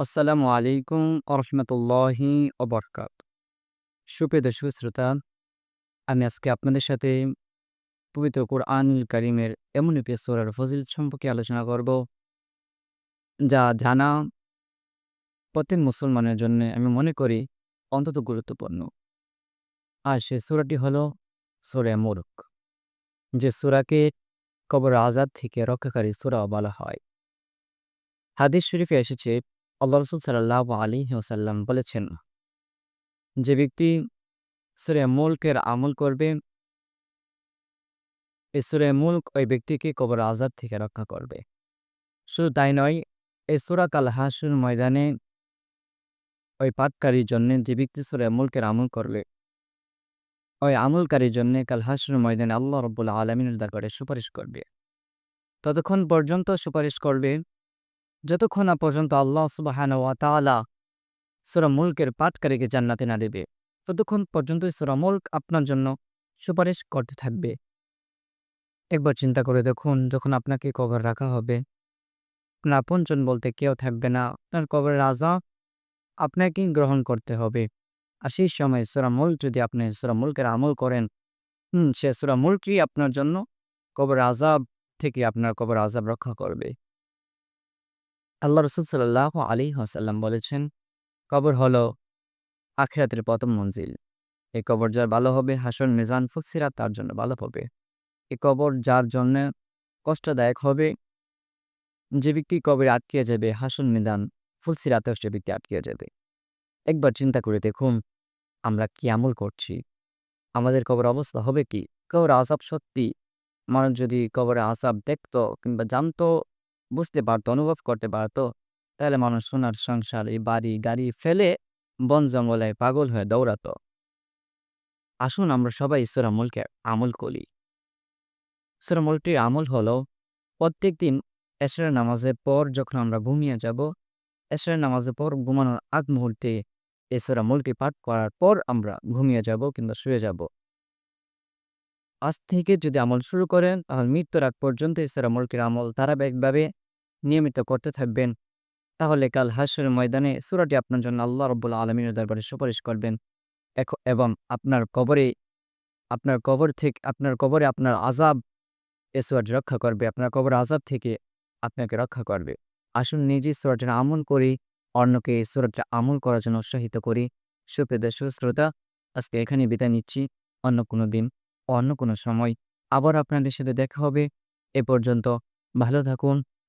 আসসালামু আলাইকুম আরহামতুল্লাহি অবরকাত সুপ্রিয় দর্শক শ্রোতা, আমি আজকে আপনাদের সাথে পবিত্র কোরআনুল কারিমের এমন একটি সোরার ফজিল সম্পর্কে আলোচনা করব, যা জানা প্রত্যেক মুসলমানের জন্য আমি মনে করি অন্তত গুরুত্বপূর্ণ। আর সে সুরাটি হল সোরে মোরক যে সুরাকে কবর আজাদ থেকে রক্ষাকারী সুরা বলা হয়। হাদিস শরীফে এসেছে আল্লাহ রসুল সাল্লাহ আলী ওসাল্লাম বলেছেন, যে ব্যক্তি সুরে মুলকের আমল করবে, এই সুরে মুল্ক ওই ব্যক্তিকে কবর আজাদ থেকে রক্ষা করবে। শুধু তাই নয়, এই সুরা কাল হাসুর ময়দানে ওই পাটকারীর জন্যে যে ব্যক্তি সুরে মুলকের আমল করবে, ওই আমলকারীর জন্য কাল হাসুর ময়দানে আল্লাহ রব্বুল্লা আলমিনের দরবারে সুপারিশ করবে। ততক্ষণ পর্যন্ত সুপারিশ করবে যতক্ষণ না পর্যন্ত আল্লাহ সুবাহান ওয়া তালা সুরা মুলকের পাটকারীকে জান্নাতে না দেবে, ততক্ষণ পর্যন্ত সুরা মুল্ক আপনার জন্য সুপারিশ করতে থাকবে। একবার চিন্তা করে দেখুন, যখন আপনাকে কবর রাখা হবে, আপনার আপনজন বলতে কেউ থাকবে না, আপনার কবর রাজা আপনাকেই গ্রহণ করতে হবে। আর সেই সময় সুরা মুল্ক যদি আপনি সুরা মুলকের আমল করেন, হুম, সে সুরা মুল্কই আপনার জন্য কবর আজাব থেকে আপনার কবর আজাব রক্ষা করবে। আল্লাহ রসুল সাল্লাহ আলী হাসাল্লাম বলেছেন, কবর হল আখেরাতের প্রথম মঞ্জিল। এই কবর যার ভালো হবে হাসন মিজান ফুকসিরা তার জন্য ভালো হবে। এই কবর যার জন্য কষ্টদায়ক হবে, যে ব্যক্তি কবর আটকিয়ে যাবে হাসন মিদান ফুলসিরাতেও সে ব্যক্তি আটকিয়ে যাবে। একবার চিন্তা করে দেখুন, আমরা কি আমল করছি? আমাদের কবর অবস্থা হবে কি? কবর আসাব সত্যি? মানুষ যদি কবরে আসাব দেখত কিংবা জানতো বুঝতে পারতো, অনুভব করতে পারতো, তাহলে মানুষ সোনার সংসার, এই বাড়ি, গাড়ি ফেলে বন জঙ্গলে পাগল হয়ে দৌড়াতো। আসুন আমরা সবাই আমলকে আমল করি। আমলটির আমল হলো, প্রত্যেক দিন এসরের নামাজের পর যখন আমরা ঘুমিয়ে যাব, এসরের নামাজের পর ঘুমানোর আগ মুহূর্তে আমলটি পাঠ করার পর আমরা ঘুমিয়ে যাব কিংবা শুয়ে যাব। আজ থেকে যদি আমল শুরু করেন, তাহলে মৃত্যুর আগ পর্যন্ত আমলটির আমল ধারাবাহিকভাবে নিয়মিত করতে থাকবেন। তাহলে কাল হাসের ময়দানে সুরাটি আপনার জন্য আল্লাহ রব্বুল আলমিনের দরবারে সুপারিশ করবেন। এবং আপনার কবরে, আপনার কবর থেকে, আপনার কবরে আপনার আজাব এ সুরাটি রক্ষা করবে। আপনার কবর আজাব থেকে আপনাকে রক্ষা করবে। আসুন নিজে সুরাটির আমল করি, অন্যকে এই সুরাটা আমল করার জন্য উৎসাহিত করি। সুপ্রিয় সুশ্রোতা আজকে এখানে বিদায় নিচ্ছি। অন্য কোনো দিন, অন্য কোনো সময় আবার আপনাদের সাথে দেখা হবে। এ পর্যন্ত ভালো থাকুন